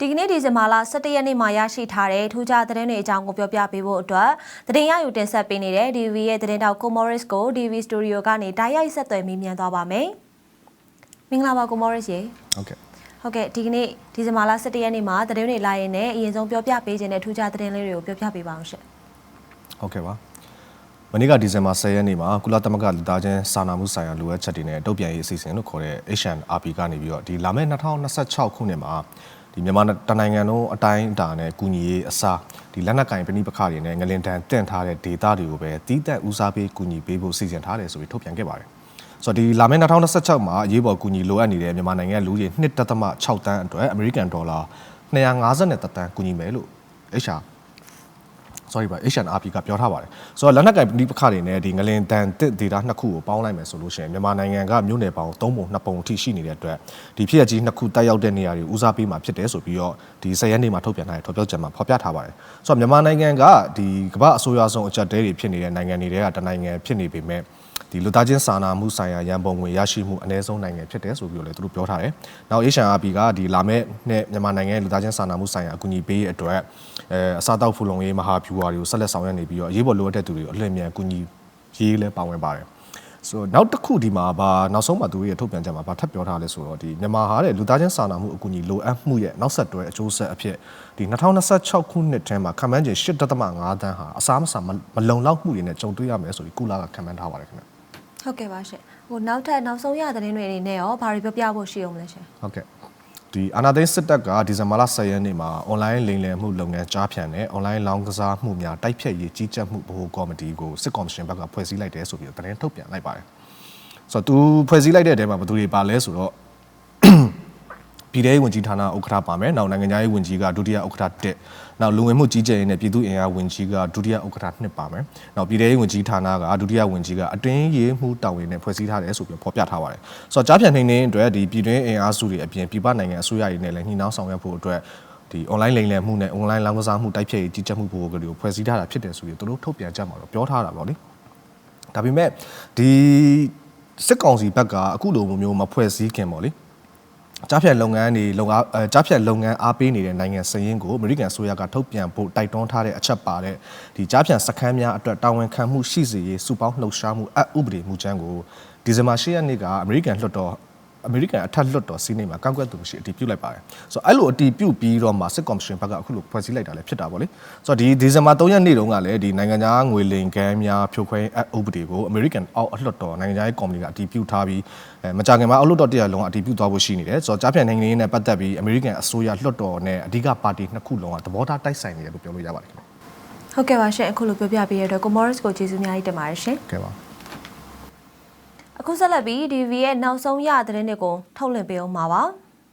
ဒီကနေ့ဒီဇင်ဘာလ17ရက်နေ့မှာရရှိထားတဲ့ထူးခြားသတင်းတွေအကြောင်းကိုပြောပြပေးဖို့အတွက်သတင်းရယူတင်ဆက်ပေးနေတဲ့ DV ရဲ့သတင်းတောက်ကိုမော်ရစ်ကို DV Studio ကနေတိုက်ရိုက်ဆက်သွယ်မေးမြန်းသွားပါမယ်။မင်္ဂလာပါကိုမော်ရစ်ရေဟုတ်ကဲ့။ဟုတ်ကဲ့ဒီကနေ့ဒီဇင်ဘာလ17ရက်နေ့မှာသတင်းတွေလာရင်လည်းအရင်ဆုံးပြောပြပေးခြင်းတဲ့ထူးခြားသတင်းလေးတွေကိုပြောပြပေးပါအောင်ရှင်ဟုတ်ကဲ့ပါမနေ့ကဒီဇင်ဘာ10ရက်နေ့မှာကုလသမဂ္ဂလူသားချင်းစာနာမှုဆိုင်ရာလိုအပ်ချက်တွေနဲ့တုံ့ပြန်ရေးအစီအစဉ်လို့ခေါ်တဲ့ HNRP ကနေပြီးတော့ဒီလာမယ့်2026ခုနှစ်မှာ ဒီမြန်မာတနိုင်ငံလုံးအတိုင်းအတာနဲ့ကူညီရေးအစားဒီလက်နက်ကင်ပဏိပခတွေနဲ့ငလင်တန်တင့်ထားတဲ့ဒေတာတွေကိုပဲတီးတက်ဦးစားပေးကူညီပေးဖို့စီစဉ်ထားတယ်ဆိုပြီးထုတ်ပြန်ခဲ့ပါတယ်ဆိုတော့ဒီလာမယ့်2026မှာအရေးပေါ်ကူညီလိုအပ်နေတဲ့မြန်မာနိုင်ငံလူကြီး1.6တန်းအတွက်အမေရိကန်ဒေါ်လာ250တန်းကူညီမယ်လို့ HR sorry ပါ HNRP ကပြောထားပါတယ်ဆိုတော့လက်နက်ကင်ပဋိပက္ခတွေနဲ့ဒီငလင်တန်တစ်ဒေတာနှစ်ခုကိုပေါင်းလိုက်မယ်ဆိုလို့ရှိရင်မြန်မာနိုင်ငံကမြို့နယ်ပေါင်း3ပုံ2ပုံအထိရှိနေတဲ့အတွက်ဒီဖြစ်ရကြီးနှစ်ခုတက်ရောက်တဲ့နေရာတွေဦးစားပေးမှာဖြစ်တယ်ဆိုပြီးတော့ဒီ10ရက်နေ့မှာထုတ်ပြန်ထားတဲ့ထောက်ပြောချက်မှာဖော်ပြထားပါတယ်ဆိုတော့မြန်မာနိုင်ငံကဒီကမ္ဘာအဆိုးရွားဆုံးအကြက်တဲတွေဖြစ်နေတဲ့နိုင်ငံတွေကတနိုင်ငံဖြစ်နေပေမဲ့ ဒီလူသားချင်းစာနာမှုဆိုင်ရာရန်ပုံငွေရရှိမှုအ ਨੇ ဆုံးနိုင်ငံဖြစ်တယ်ဆိုပြီးတော့လည်းသူတို့ပြောထားတယ်။နောက် HNRP ကဒီလာမဲ့နဲ့မြန်မာနိုင်ငံရဲ့လူသားချင်းစာနာမှုဆိုင်ရာအကူအညီပေးရဲ့အတွက်အဲအစားတောက်ဖူလုံရေးမဟာဗျူဟာတွေကိုဆက်လက်ဆောင်ရွက်နေပြီးတော့အရေးပေါ်လိုအပ်တဲ့သူတွေကိုအလင်းမြန်အကူအညီရေးလဲပါဝင်ပါတယ်။ဆိုတော့နောက်တစ်ခုဒီမှာဗာနောက်ဆုံးမှာသူတို့ရဲ့ထုတ်ပြန်ချက်မှာဗာထပ်ပြောထားလဲဆိုတော့ဒီမြန်မာဟာတဲ့လူသားချင်းစာနာမှုအကူအညီလိုအပ်မှုရဲ့နောက်ဆက်တွဲအကျိုးဆက်အဖြစ်ဒီ2026ခုနှစ်ထဲမှာခံမှန်းချေ8.5တန်းဟာအစားမစားမလုံလောက်မှုတွေနဲ့ကြုံတွေ့ရမယ်ဆိုပြီးကုလာကခံမှန်းထားပါတယ်ခင်ဗျ။။ ဟုတ်ကဲ့ပါရှင်။ဟိုနောက်ထပ်နောက်ဆုံးရသတင်းတွေအနေနဲ့ရောဘာတွေပြောပြဖို့ရှိအောင်လဲရှင်ဟုတ်ကဲ့ဒီအာနာသိန်းစစ်တပ်ကဒီဇင်ဘာလ10ရက်နေ့မှာအွန်လိုင်းလိမ်လည်မှုလုပ်ငန်းကြားဖြန့်နဲ့အွန်လိုင်းလောင်းကစားမှုများတိုက်ဖြတ်ရေးကြီးကြပ်မှုဗဟိုကော်မတီကိုစစ်ကော်မရှင်ဘက်ကဖွဲ့စည်းလိုက်တယ်ဆိုပြီးတော့သတင်းထုတ်ပြန်လိုက်ပါတယ်ဆိုတော့သူဖွဲ့စည်းလိုက်တဲ့အထဲမှာဘယ်သူတွေပါလဲဆိုတော့ ပြည်ထောင်ဝန်ကြီးဌာနဥက္ကဋ္ဌပါမယ်။နောက်နိုင်ငံသားရေးဝန်ကြီးကဒုတိယဥက္ကဋ္ဌ1နောက်လူဝင်မှုကြီးကြပ်ရေးနဲ့ပြည်သူ့အင်အားဝန်ကြီးကဒုတိယဥက္ကဋ္ဌ2ပါမယ်။နောက်ပြည်ထောင်ဝန်ကြီးဌာနကဒုတိယဝန်ကြီးကအတွင်းရေးမှုတာဝန်နဲ့ဖွဲ့စည်းထားတယ်ဆိုပြီးဖော်ပြထားပါတယ်။ဆိုတော့ကြားဖြတ်နှိမ့်နှင်းအတွက်ဒီပြည်တွင်းအင်အားစုတွေအပြင်ပြည်ပနိုင်ငံအစိုးရတွေနဲ့လည်းညှိနှိုင်းဆောင်ရွက်ဖို့အတွက်ဒီ online လိမ်လည်မှုနဲ့ online လောင်းကစားမှုတိုက်ဖျက်ရေးကြီးကြပ်မှုဘို့ကိုဖွဲ့စည်းထားတာဖြစ်တယ်ဆိုပြီးသူတို့ထုတ်ပြန်ကြမှာတော့ပြောထားတာပေါ့လေ။ဒါပေမဲ့ဒီစစ်ကောင်စီဘက်ကအခုလိုမျိုးမဖွဲ့စည်းခင်ပေါ့လေ။ ကြားဖြတ်လုပ်ငန်းတွေလုပ်အားအဲကြားဖြတ်လုပ်ငန်းအားပေးနေတဲ့နိုင်ငံစရင်းကိုအမေရိကန်ဆိုရကထုတ်ပြန်ဖို့တိုက်တွန်းထားတဲ့အချက်ပါတဲ့ဒီကြားဖြတ်စခန်းများအတွက်တာဝန်ခံမှုရှိစေရေးစုပေါင်းလှုပ်ရှားမှုအဥပဒေမူကြမ်းကိုဒီဇင်ဘာ10ရက်နေ့ကအမေရိကန်လွှတ်တော် အမေရိကန်အထက်လွှတ်တော်စီးနေမှာကန့်ကွက်သူရှိအတည်ပြုလိုက်ပါတယ်ဆိုတော့အဲ့လိုအတည်ပြုပြီးတော့မှစစ်ကော်မရှင်ဘက်ကအခုလိုဖွဲ့စည်းလိုက်တာလည်းဖြစ်တာပေါ့လေဆိုတော့ဒီဒီဇင်ဘာ3ရက်နေ့တုန်းကလည်းဒီနိုင်ငံခြားငွေလိမ်ကမ်းများဖြိုခွဲအဥပဒေကိုအမေရိကန်အောက်အလွှတ်တော်နိုင်ငံခြားရေးကော်မတီကအတည်ပြုထားပြီးအဲမကြခင်မှာအောက်လွှတ်တော်တရားလုံးကအတည်ပြုသွားဖို့ရှိနေတယ်ဆိုတော့ကြားဖြတ်နိုင်ငံရေးနဲ့ပတ်သက်ပြီးအမေရိကန်အစိုးရလွှတ်တော်နဲ့အဓိကပါတီနှစ်ခုလုံးကသဘောထားတိုက်ဆိုင်နေတယ်လို့ပြောလို့ရပါတယ်ခင်ဗျ။ဟုတ်ကဲ့ပါရှင်အခုလိုပြောပြပေးရတဲ့ကိုမော်ရစ်ကိုကျေးဇူးအများကြီးတင်ပါတယ်ရှင်ကဲပါ။ အခုဆက်လက်ပြီး DV ရဲ့နောက်ဆုံးရသတင်းတွေကိုထုတ်လွှင့်ပေးအောင်ပါပါ။